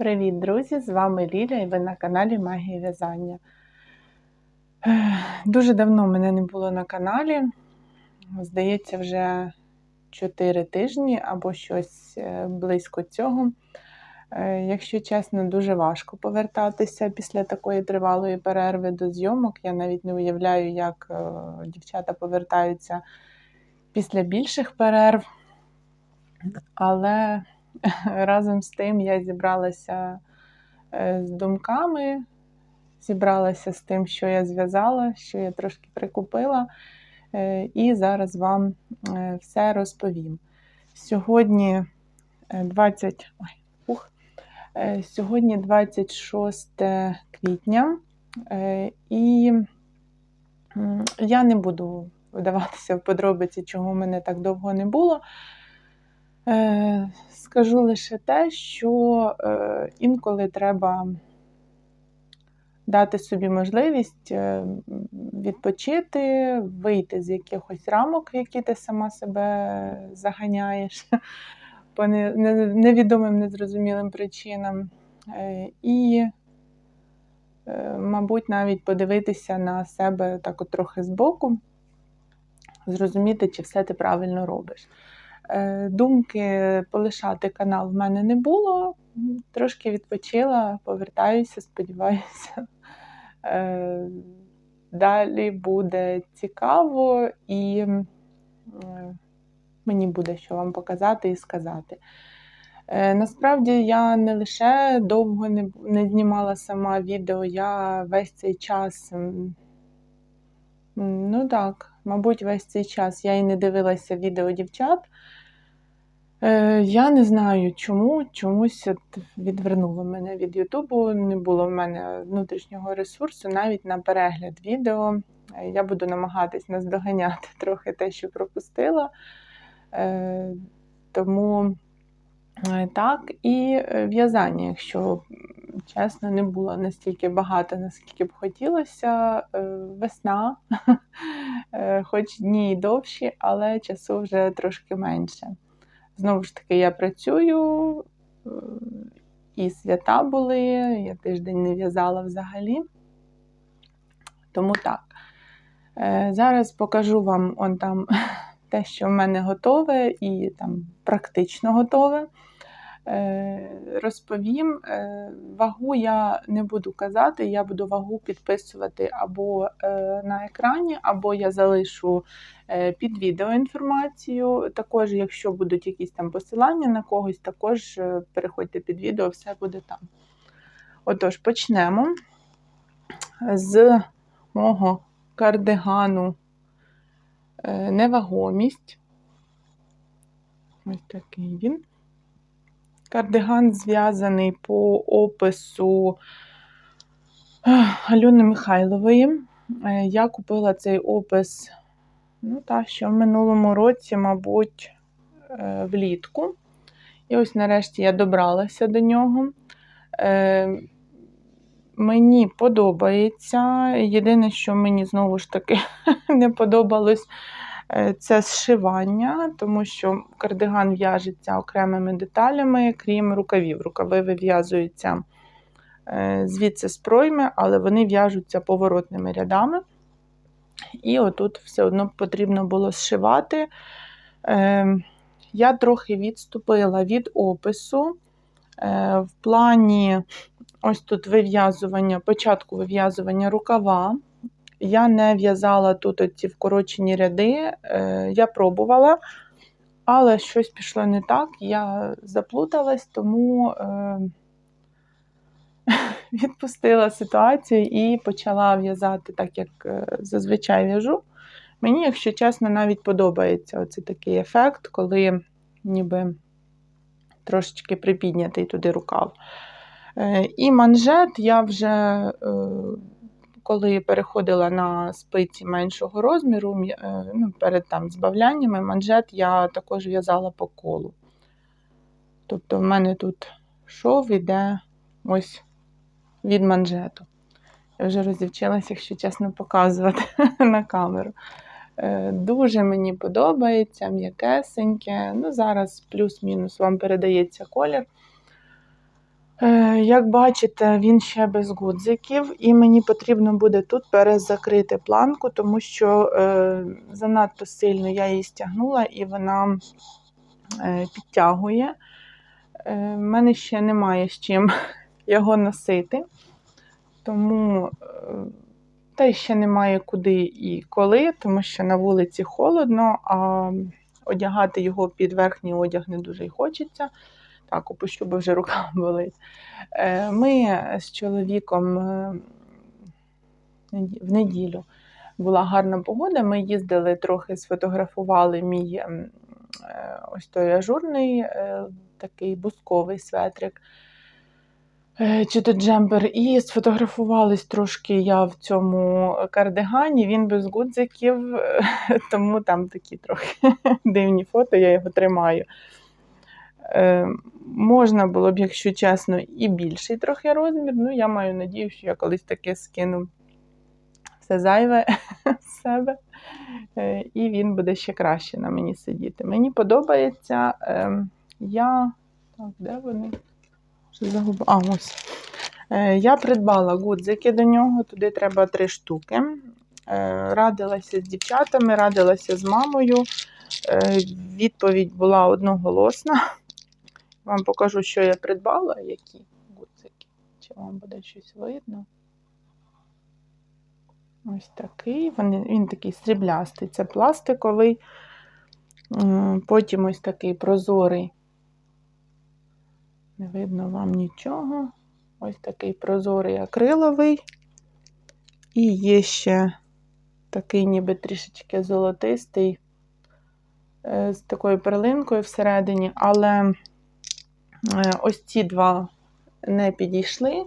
Привіт, друзі! З вами Ліля і ви на каналі Магія В'язання. Дуже давно мене не було на каналі. Здається, вже 4 тижні або щось е, близько цього. Е, Якщо чесно, дуже важко повертатися після такої тривалої перерви до зйомок. Я навіть не уявляю, як е, дівчата повертаються після більших перерв. Але разом з тим я зібралася е, з думками, зібралася з тим, що я зв'язала, що я трошки прикупила, е, і зараз вам е, все розповім. Сьогодні 20... Ой, ух. Сьогодні 26 квітня, і я не буду вдаватися в подробиці, чого в мене так довго не було. Скажу лише те, що е, інколи треба дати собі можливість е, відпочити, вийти з якихось рамок, в які ти сама себе заганяєш по невідомим, незрозумілим причинам. Е, і, мабуть, навіть подивитися на себе так от трохи збоку, зрозуміти, чи все ти правильно робиш. Е, думки полишати канал в мене не було. Трошки відпочила, повертаюся, сподіваюся. Е, далі буде цікаво і е, мені буде що вам показати і сказати. Насправді я не лише довго не не знімала сама відео, я весь цей час, ну так, мабуть, весь цей час я і не дивилася відео дівчат. Е, Я не знаю чому, чомусь відвернуло мене від Ютубу. Не було в мене внутрішнього ресурсу навіть на перегляд відео. Е, я буду намагатись наздоганяти трохи те, що пропустила. Е, Тому е, так, і е, в'язання, якщо чесно, не було настільки багато, наскільки б хотілося. Весна, хоч дні довші, але часу вже трошки менше. Знову ж таки, я працюю, е, і свята були, я тиждень не в'язала взагалі. Тому так. Е, зараз покажу вам он там те, що в мене готове, і там практично готове. Е, розповім. Е, вагу я не буду казати, я буду вагу підписувати або е, на екрані, або я залишу під відео інформацію. Також, якщо будуть якісь там посилання на когось, також переходьте під відео, все буде там. Отож, почнемо з мого кардигану невагомість. Ось такий він. Кардиган зв'язаний по опису Альони Михайлової. Е, я купила цей опис, ну так, що в минулому році, мабуть, е, влітку. І ось нарешті я добралася до нього. Е, мені подобається. Єдине, що мені знову ж таки не подобалось, це зшивання, тому що кардиган в'яжеться окремими деталями, крім рукавів. Рукави вив'язуються е, звідси з пройми, але вони в'яжуться поворотними рядами. І отут все одно потрібно було зшивати. Е, я трохи відступила від опису. В плані ось тут вив'язування, початку вив'язування рукава. Я не в'язала тут ці вкорочені ряди, е, я пробувала, але щось пішло не так, я заплуталась, тому е, відпустила ситуацію і почала в'язати так, як е, зазвичай в'яжу. Мені, якщо чесно, навіть подобається оцей такий ефект, коли ніби трошечки припіднятий туди рукав. І манжет я вже коли переходила на спиці меншого розміру, е, ну, перед там збавляннями манжет я також в'язала по колу. Тобто, в мене тут шов іде ось від манжету. Я вже розвчилася, якщо чесно, показувати на камеру. Е, дуже мені подобається, м'якесеньке. Ну, Зараз плюс-мінус вам передається колір. Е, Як бачите, він ще без гудзиків, і мені потрібно буде тут перезакрити планку, тому що е, занадто сильно я її стягнула і вона е, підтягує. У мене ще немає з чим його носити, тому та й ще немає куди і коли, тому що на вулиці холодно, а одягати його під верхній одяг не дуже й хочеться. Так, опущу, бо вже рука болить. Е, Ми з чоловіком е, в неділю була гарна погода. Ми їздили трохи сфотографували мій ем, е, ось той ажурний такий бусковий светрик. Чи то джемпер, і сфотографувались трошки я в цьому кардигані. Він без гудзиків, тому там такі трохи дивні фото, я його тримаю. Е, можна було б, якщо чесно, і більший трохи розмір. Ну, я маю надію, що я колись таки скину все зайве з себе, е, і він буде ще краще на мені сидіти. Мені подобається. Е, я. Так, де вони? Загубила? А, ось. Я придбала гудзики до нього, туди треба три штуки. Радилася з дівчатами, радилася з мамою. Відповідь була одноголосна. Вам покажу, що я придбала, які гудзики. Чи вам буде щось видно? Ось такий. Він, він такий сріблястий, це пластиковий. Потім ось такий прозорий. Не видно вам нічого. Ось такий прозорий акриловий. І є ще такий, ніби трішечки золотистий, е, з такою перлинкою всередині, але ось ці два не підійшли.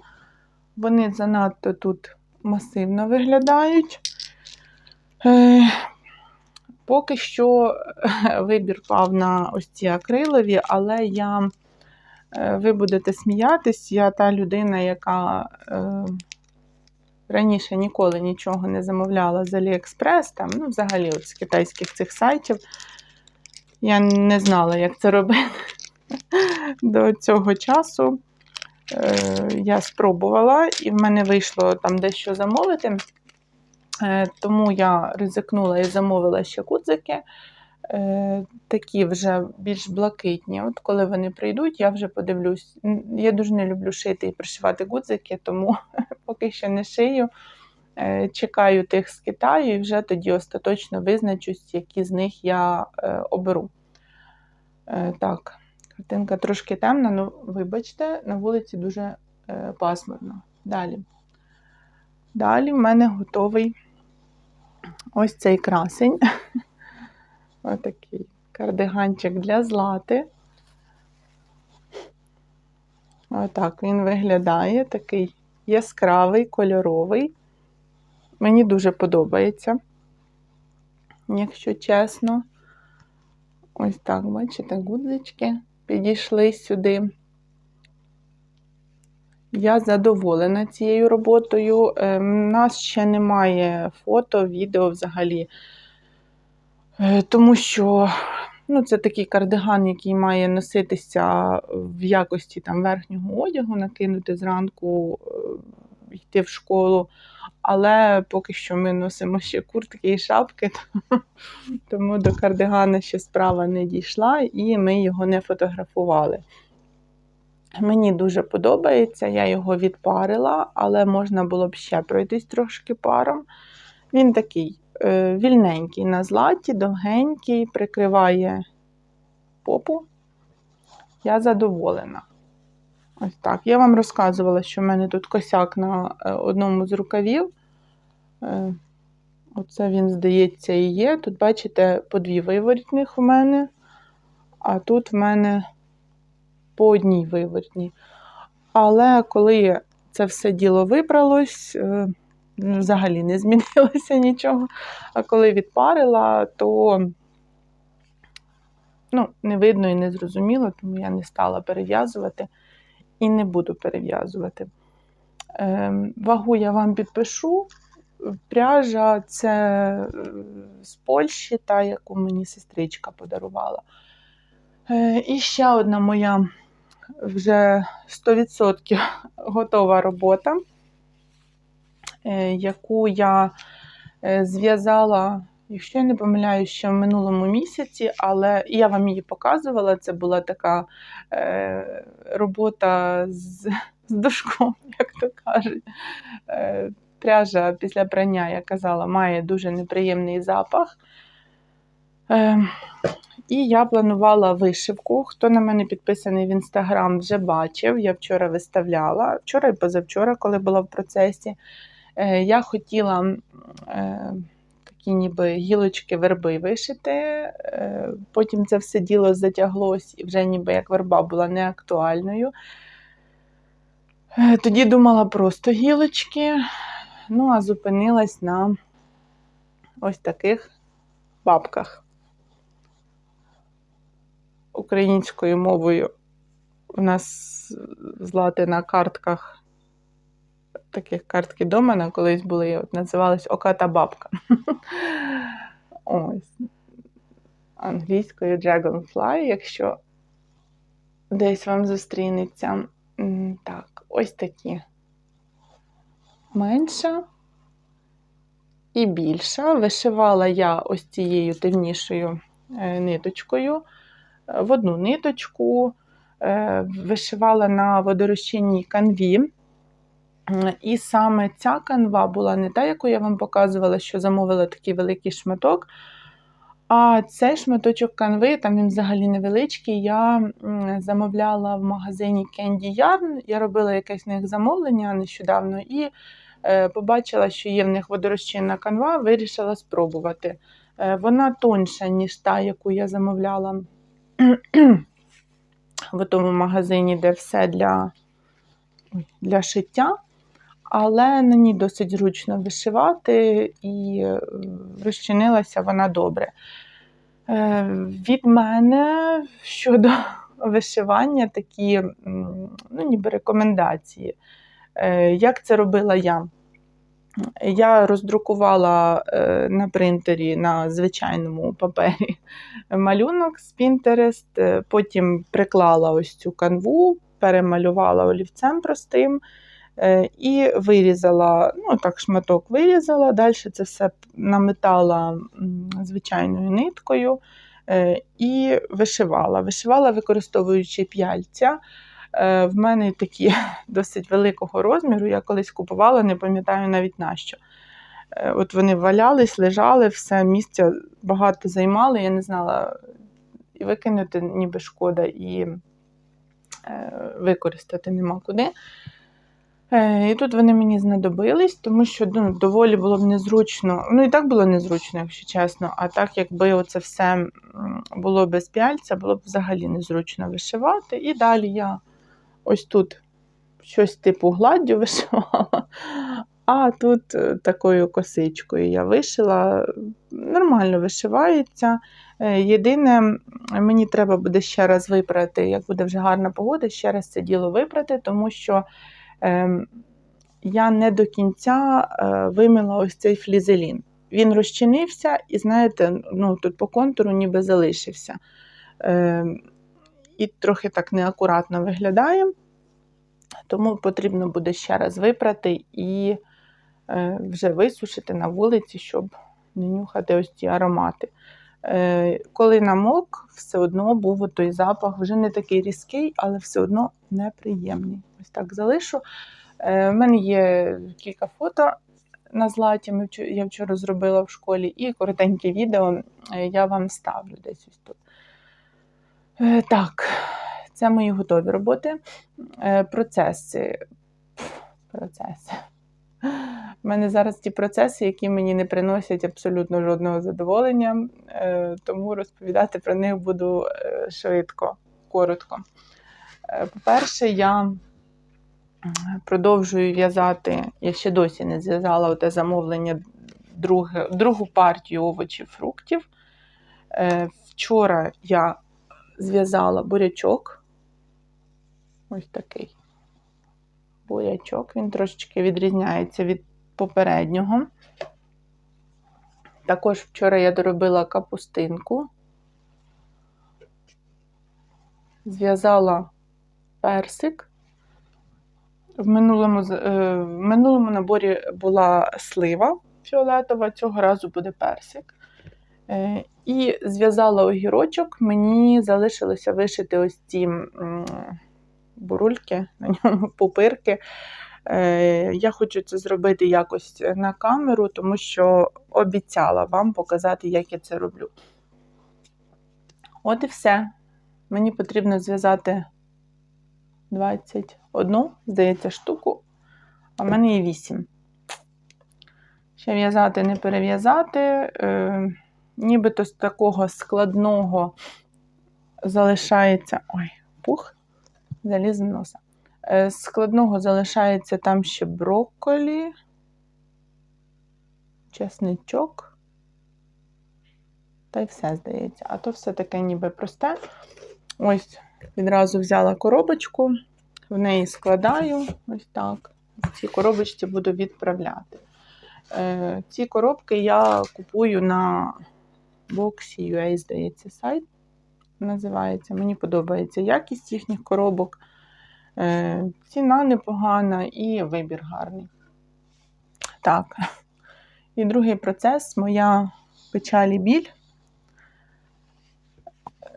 Вони занадто тут масивно виглядають. Е, поки що вибір пав на ось ці акрилові, але я, е, ви будете сміятись, я та людина, яка раніше ніколи нічого не замовляла з Аліекспрес, там, ну, взагалі от з китайських цих сайтів. Я не знала, як це робити до цього часу е, я спробувала, і в мене вийшло там дещо замовити. Е, тому я ризикнула і замовила ще кудзики. Е, такі вже більш блакитні. От коли вони прийдуть, я вже подивлюсь. Я дуже не люблю шити і пришивати гудзики, тому поки що не шию. Чекаю тих з Китаю і вже тоді остаточно визначусь, які з них я оберу. Так. Картинка трошки темна, ну, вибачте, на вулиці дуже е, пасмурно. Далі. Далі в мене готовий ось цей красень. Отакий кардиганчик для злати. Отак він виглядає, такий яскравий, кольоровий. Мені дуже подобається, якщо чесно. Ось так, бачите, гудзички підійшли сюди. Я задоволена цією роботою. У ем, нас ще немає фото, відео взагалі, е, тому що ну, це такий кардиган, який має носитися в якості там, верхнього одягу, накинути зранку, е, йти в школу. Але поки що ми носимо ще куртки і шапки, тому до кардигана ще справа не дійшла, і ми його не фотографували. Мені дуже подобається, я його відпарила, але можна було б ще пройтись трошки паром. Він такий е, вільненький на златі, довгенький, прикриває попу. Я задоволена. Ось так. Я вам розказувала, що в мене тут косяк на е, одному з рукавів. Е, оце він, здається, і є. Тут, бачите, по дві виворітних у мене, а тут в мене по одній виворітній. Але коли це все діло вибралось, е, взагалі не змінилося нічого. А коли відпарила, то ну, не видно і не зрозуміло, тому я не стала перев'язувати і не буду перев'язувати. Ем, вагу я вам підпишу. Пряжа це е, з Польщі, та, яку мені сестричка подарувала. Е, і ще одна моя вже 100% готова робота, е, яку я зв'язала, якщо я не помиляюсь, ще в минулому місяці, але я вам її показувала. Це була така е, робота з, з дошком, як то кажуть. Е, Пряжа після прання, я казала, має дуже неприємний запах. Е, і я планувала вишивку. Хто на мене підписаний в інстаграм, вже бачив. Я вчора виставляла, вчора і позавчора, коли була в процесі. Е, Я хотіла е, такі ніби гілочки верби вишити. Е, Потім це все діло затяглось і вже ніби як верба була неактуальною. Е, Тоді думала просто гілочки. Ну, а зупинилась на ось таких бабках. Українською мовою у нас злати на картках, таких картки Домана колись були, от називались Оката бабка. Ось. Англійською Dragonfly, якщо десь вам зустрінеться. Так, ось такі. Менша і більша. Вишивала я ось цією темнішою е, ниточкою в одну ниточку, е, вишивала на водорозчинній канві. І саме ця канва була не та, яку я вам показувала, що замовила такий великий шматок. А цей шматочок канви, там він взагалі невеличкий. Я замовляла в магазині Candy Yarn. Я робила якесь в них замовлення нещодавно і е, побачила, що є в них водорозчинна канва, вирішила спробувати. Е, вона тонша, ніж та, яку я замовляла в тому магазині, де все для, для шиття. Але ній досить зручно вишивати і е, розчинилася вона добре. Е, Від мене щодо вишивання такі ну, ніби рекомендації. Е, Як це робила я? Я роздрукувала на принтері на звичайному папері малюнок з Pinterest, потім приклала ось цю канву, перемалювала олівцем простим і вирізала, ну так, шматок вирізала, далі це все наметала звичайною ниткою е, і вишивала. Вишивала, використовуючи п'яльця. Е, В мене такі досить великого розміру. Я колись купувала, не пам'ятаю навіть на що. Е, От вони валялись, лежали, все місця багато займали. Я не знала, і викинути ніби шкода, і е, використати нема куди. Е, І тут вони мені знадобились, тому що ну, доволі було б незручно. Ну і так було незручно, якщо чесно. А так, якби оце все було без пяльця, було б взагалі незручно вишивати. І далі я ось тут щось типу гладдю вишивала, а тут е, такою косичкою я вишила. Нормально вишивається. Е, Єдине, мені треба буде ще раз випрати, як буде вже гарна погода, ще раз це діло випрати, тому що я не до кінця е, вимила ось цей флізелін. Він розчинився і, знаєте, ну, тут по контуру ніби залишився. Ем, і трохи так неакуратно виглядає. Тому потрібно буде ще раз випрати і е, вже висушити на вулиці, щоб не нюхати ось ці аромати. Е, коли намок, все одно був той запах, вже не такий різкий, але все одно неприємний. Ось так залишу. Е, в мене є кілька фото на златі, я вчора зробила в школі, і коротеньке відео е, я вам ставлю десь ось тут. Е, Так, це мої готові роботи. Е, Процеси. Процеси. У мене зараз ті процеси, які мені не приносять абсолютно жодного задоволення, е, тому розповідати про них буду е, швидко, коротко. Е, По-перше, я продовжую в'язати, я ще досі не зв'язала оте замовлення друге, другу партію овочів, фруктів. Е, Вчора я зв'язала бурячок. Ось такий бурячок. Він трошечки відрізняється від попереднього. Також вчора я доробила капустинку. Зв'язала персик. В минулому, е, в минулому наборі була слива фіолетова, цього разу буде персик. Е, І зв'язала огірочок. Мені залишилося вишити ось ці бурульки, на ньому пупирки. Е, Я хочу це зробити якось на камеру, тому що обіцяла вам показати, як я це роблю. От і все. Мені потрібно зв'язати 21, здається, штуку, а в мене є 8. Ще в'язати, не перев'язати. Е, нібито з такого складного залишається. Ой, пух, заліз з носа. Е, з складного залишається там ще брокколі, чесничок. Та й все, здається. А то все таке ніби просте. Ось відразу взяла коробочку, в неї складаю ось так. В цій коробочці буду відправляти. Е, ці коробки я купую на Boxy.ua, здається, сайт називається. Мені подобається якість їхніх коробок. Е, ціна непогана і вибір гарний. Так. І другий процес моя печаль і біль.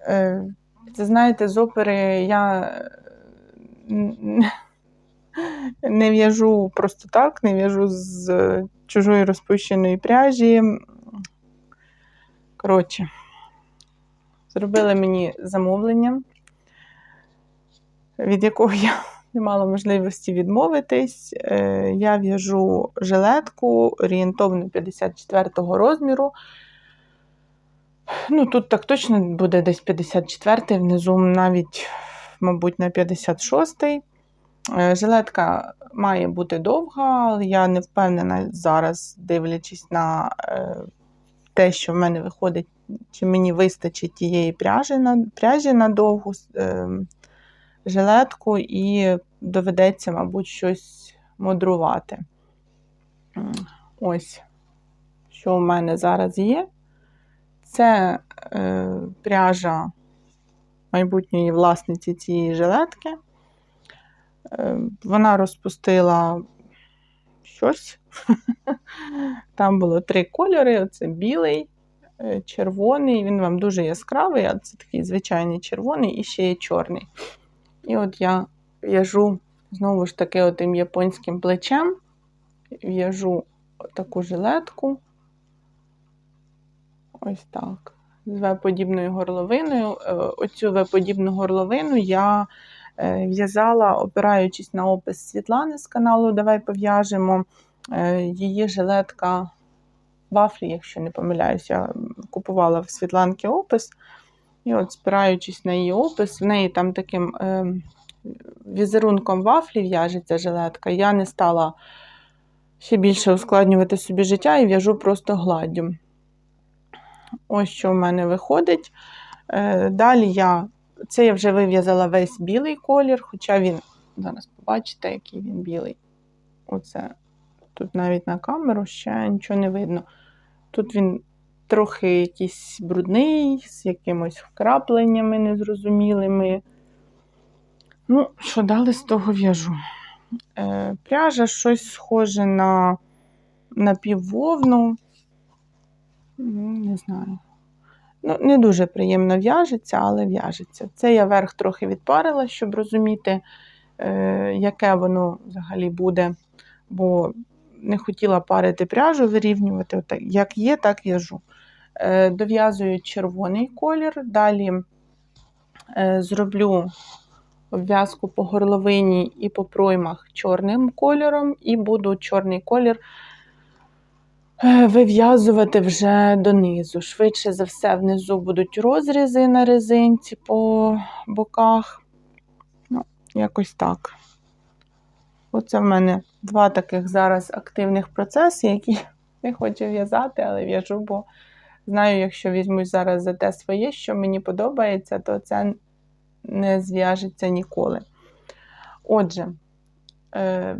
Е, Це знаєте, з опери я не в'яжу просто так, не в'яжу з чужої розпущеної пряжі. Коротше, зробили мені замовлення, від якого я не мала можливості відмовитись. Е, Я в'яжу жилетку орієнтовно 54-го розміру. Ну, тут так точно буде десь 54-й, внизу навіть, мабуть, на 56-й. Е, Жилетка має бути довга, але я не впевнена зараз, дивлячись на е, те, що в мене виходить, чи мені вистачить тієї пряжі на, пряжі на довгу е, жилетку, і доведеться, мабуть, щось мудрувати. Ось, що в мене зараз є. Це е, пряжа майбутньої власниці цієї жилетки. Е, Вона розпустила щось. Там було три кольори: оце білий, е, червоний, він вам дуже яскравий, а це такий звичайний червоний і ще є чорний. І от я в'яжу знову ж таки отим японським плечем, в'яжу таку жилетку. Ось так. З В-подібною горловиною. Е, Оцю В-подібну горловину я е, в'язала, опираючись на опис Світлани з каналу Давай пов'яжемо. Е, Її жилетка вафлі, якщо не помиляюсь, я купувала в Світланки опис. І от, спираючись на її опис, в неї там таким е, візерунком вафлі в'яжеться жилетка. Я не стала ще більше ускладнювати собі життя і в'яжу просто гладдю. Ось що в мене виходить. Е, Далі я, це я вже вив'язала весь білий колір, хоча він, зараз побачите, який він білий. Оце тут навіть на камеру ще нічого не видно. Тут він трохи якийсь брудний, з якимось вкрапленнями незрозумілими. Ну, що далі з того в'яжу? Е, пряжа щось схоже на напіввовну. М, Не знаю. Ну, не дуже приємно в'яжеться, але в'яжеться. Це я верх трохи відпарила, щоб розуміти, е, яке воно взагалі буде. Бо не хотіла парити пряжу, вирівнювати. Отак, як є, так в'яжу. Е, дов'язую червоний колір, далі е, зроблю обв'язку по горловині і по проймах чорним кольором, і буду чорний колір вив'язувати вже донизу. Швидше за все, внизу будуть розрізи на резинці по боках. Ну, якось так. Оце в мене два таких зараз активних процеси, які не хочу в'язати, але в'яжу, бо знаю, якщо візьмусь зараз за те своє, що мені подобається, то це не зв'яжеться ніколи. Отже, е,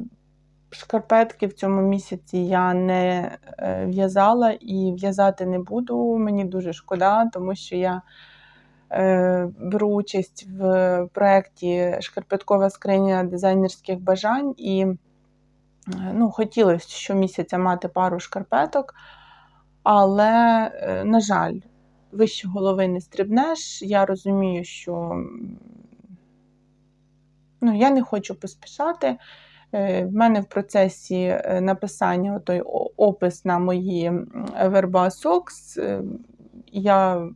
шкарпетки в цьому місяці я не е, в'язала і в'язати не буду. Мені дуже шкода, тому що я е, беру участь в проєкті Шкарпеткова скриня дизайнерських бажань і е, ну, хотілося щомісяця мати пару шкарпеток, але, на жаль, вище голови не стрибнеш. Я розумію, що ну, я не хочу поспішати. Е, В мене в процесі е, написання той опис на мої Verba Socks. е, Я,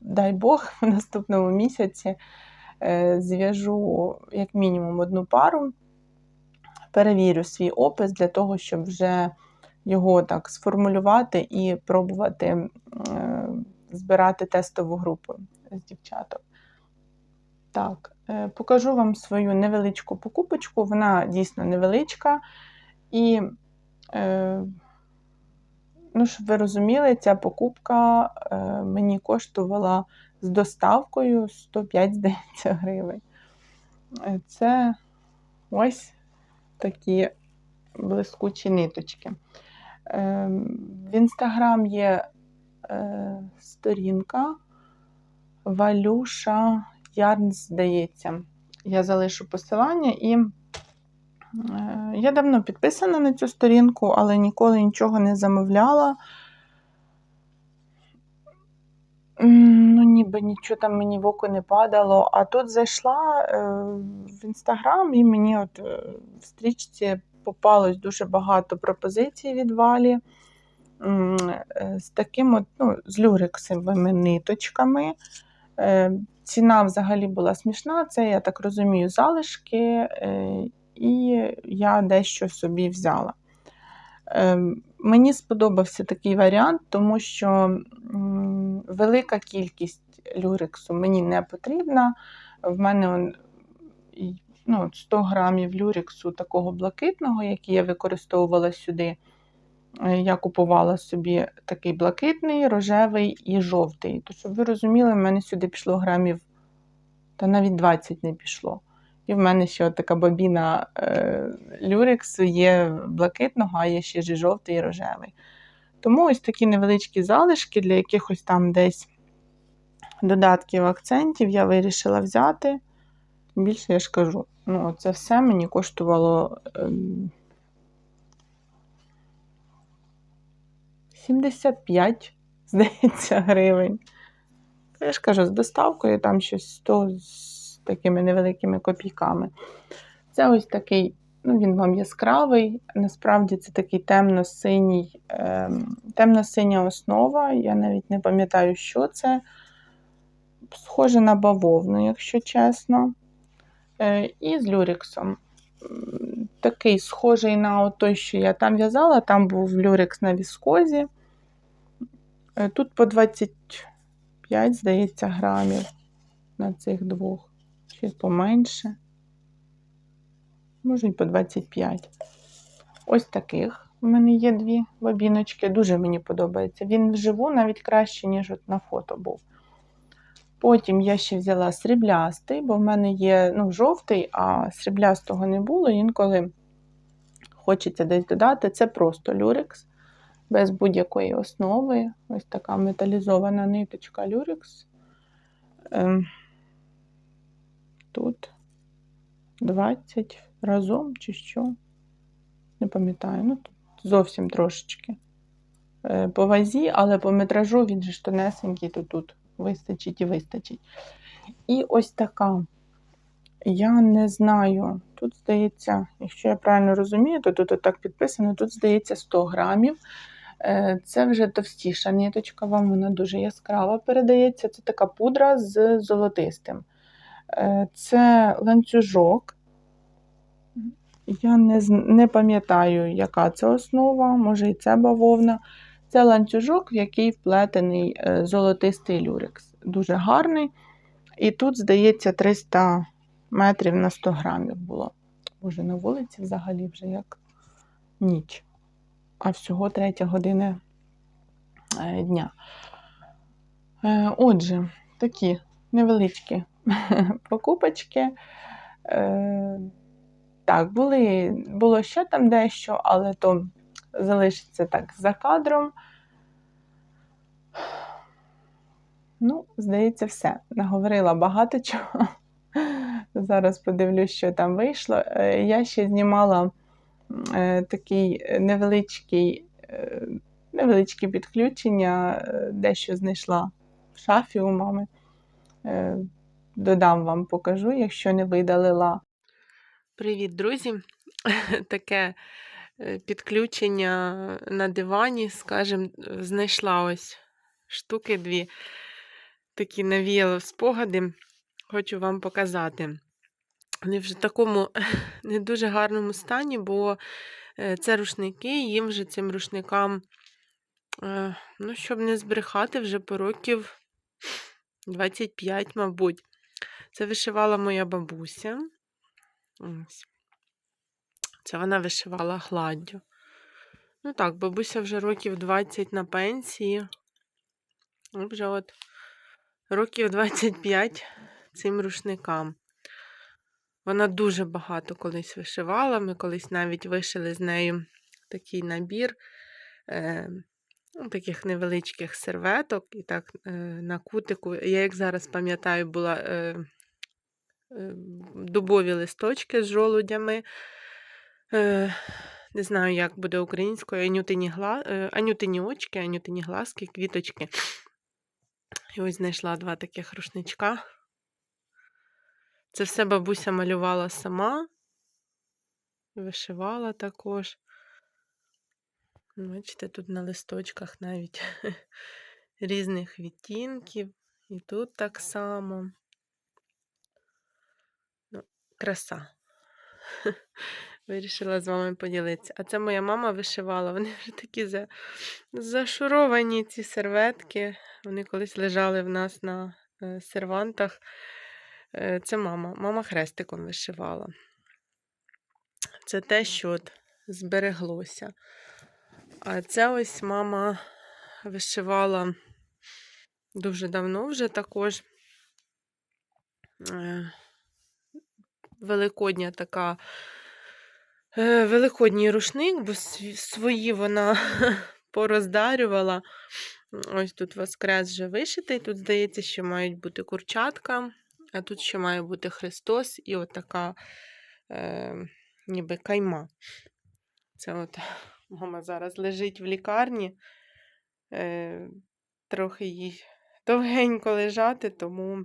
дай Бог, в наступному місяці зв'яжу як мінімум одну пару, перевірю свій опис для того, щоб вже його так сформулювати і пробувати збирати тестову групу з дівчаток. Так, е, покажу вам свою невеличку покупочку. Вона дійсно невеличка. І, е, ну, щоб ви розуміли, ця покупка е, мені коштувала з доставкою 105, здається, гривень. Це ось такі блискучі ниточки. В інстаграм є сторінка Валюша Ярнс, здається. Я залишу посилання і е, я давно підписана на цю сторінку, але ніколи нічого не замовляла. Ну, ніби нічого там мені в око не падало. А тут зайшла е, в інстаграм, і мені от е, в стрічці попалось дуже багато пропозицій від Валі з таким от, ну, з люрексовими ниточками. Ціна взагалі була смішна, це, я так розумію, залишки, е, і я дещо собі взяла. Е, Мені сподобався такий варіант, тому що велика кількість люрексу мені не потрібна. В мене ну, 100 грамів люрексу такого блакитного, який я використовувала сюди. Е, Я купувала собі такий блакитний, рожевий і жовтий. То, щоб ви розуміли, в мене сюди пішло грамів, та навіть 20 не пішло. І в мене ще така бобіна е, люрексу є блакитного, а є ще ж жовтий і рожевий. Тому ось такі невеличкі залишки для якихось там десь додатків акцентів я вирішила взяти. Більше я ж кажу, ну, це все мені коштувало. ем, 75, здається, гривень. Я ж кажу, з доставкою там щось 100 з такими невеликими копійками. Це ось такий, ну він вам яскравий. Насправді це такий темно-синій, ем, темно-синя основа. Я навіть не пам'ятаю, що це. Схоже на бавовну, якщо чесно. Е, і з люрексом. Такий схожий на той, що я там в'язала, там був люрекс на віскозі. Е, Тут по 25, здається, грамів на цих двох, чи поменше. Може, і по 25. Ось таких у мене є дві бобіночки. Дуже мені подобається. Він вживу навіть краще, ніж от на фото був. Потім я ще взяла сріблястий, бо в мене є ну, жовтий, а сріблястого не було. Інколи хочеться десь додати. Це просто люрекс, без будь-якої основи. Ось така металізована ниточка люрекс. Ем, тут 20 разом чи що. Не пам'ятаю, ну тут зовсім трошечки. Е, По вазі, але по метражу він же тонесенький, то тут вистачить і вистачить. І ось така. Я не знаю. Тут здається, якщо я правильно розумію, то тут так підписано, тут здається 100 грамів. Е, Це вже товстіша ниточка, вам вона дуже яскрава передається. Це така пудра з золотистим. Е, Це ланцюжок. Я не, не пам'ятаю, яка це основа, може і це бавовна. Це ланцюжок, в який вплетений е, золотистий люрекс. Дуже гарний. І тут, здається, 300 метрів на 100 грамів було. Боже, на вулиці взагалі вже як ніч. А всього третя година е, дня. Е, Отже, такі невеличкі покупочки. Так, були, було ще там дещо, але то залишиться так за кадром. Ну, здається, все. Наговорила багато чого. Зараз подивлюсь, що там вийшло. Е, Я ще знімала е, такий невеличкий, е, невеличке підключення, дещо знайшла в шафі у мами. Додам вам покажу, якщо не видалила. Привіт, друзі! Таке підключення на дивані, скажімо, знайшла ось штуки дві. Такі навіяли спогади. Хочу вам показати. Вони вже в такому не дуже гарному стані, бо е, це рушники, їм вже цим рушникам, е, ну, щоб не збрехати, вже по років 25, мабуть. Це вишивала моя бабуся. Ось. Це вона вишивала гладдю. Ну так, бабуся вже років 20 на пенсії. І вже от років 25 цим рушникам. Вона дуже багато колись вишивала. Ми колись навіть вишили з нею такий набір е, ну, таких невеличких серветок. І так е, на кутику. Я, як зараз пам'ятаю, була е, е, дубові листочки з жолудями. Е, не знаю, як буде українською, анютині, гла... е, анютині очки, анютині глазки, квіточки. І ось знайшла два таких рушничка. Це все бабуся малювала сама, вишивала також. Бачите, тут на листочках навіть різних відтінків. І тут так само. Ну, краса. Вирішила з вами поділитися. А це моя мама вишивала. Вони вже такі за... зашуровані, ці серветки. Вони колись лежали в нас на е, сервантах. Е, Це мама. Мама хрестиком вишивала. Це те, що от збереглося. А це ось мама вишивала дуже давно вже також. Е, Великодня така. Е, Великодній рушник, бо свої вона пороздарювала. Ось тут воскрес вже вишитий. Тут здається, що мають бути курчатка, а тут ще має бути Христос і отака е, ніби кайма. Це от мама зараз лежить в лікарні. Е, трохи їй довгенько лежати, тому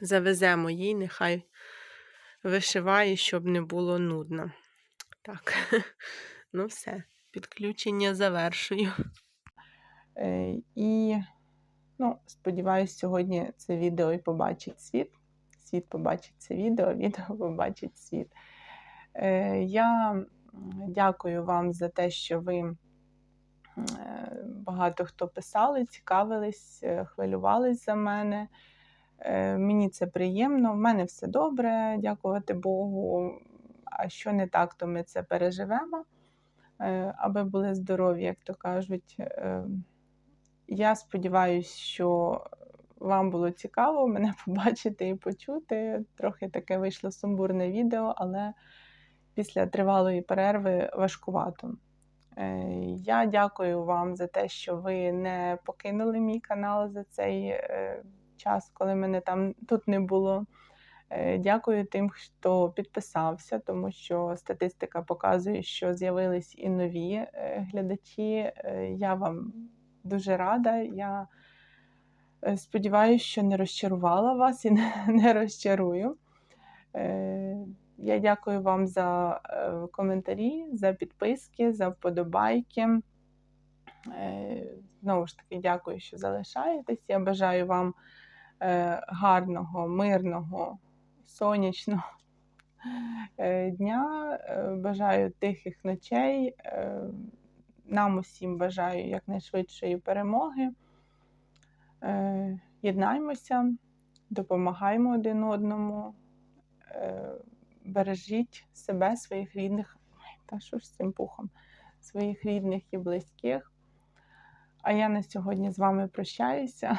завеземо їй, нехай вишиває, щоб не було нудно. Так, ну все, підключення завершую. Е, і, ну, сподіваюсь, сьогодні це відео і побачить світ. Світ побачить це відео, відео побачить світ. Е, я дякую вам за те, що ви е, багато хто писали, цікавились, хвилювались за мене. Е, Мені це приємно, в мене все добре, дякувати Богу. А що не так, то ми це переживемо, Е, аби були здорові, як то кажуть. Е, Я сподіваюся, що вам було цікаво мене побачити і почути. Трохи таке вийшло сумбурне відео, але після тривалої перерви важкувато. Я дякую вам за те, що ви не покинули мій канал за цей час, коли мене там тут не було. Е, Дякую тим, хто підписався, тому що статистика показує, що з'явились і нові е, глядачі. Е, Я вам дуже рада. Я сподіваюся, що не розчарувала вас і не, розчарую. Я дякую вам за коментарі, за підписки, за вподобайки. Знову ж таки, дякую, що залишаєтесь. Я бажаю вам гарного, мирного, сонячного е, дня. Е, Бажаю тихих ночей. Е, Нам усім бажаю якнайшвидшої перемоги. Е, Єднаймося, допомагаємо один одному. Е, Бережіть себе, своїх рідних. Та що ж з цим пухом? Своїх рідних і близьких. А я на сьогодні з вами прощаюся.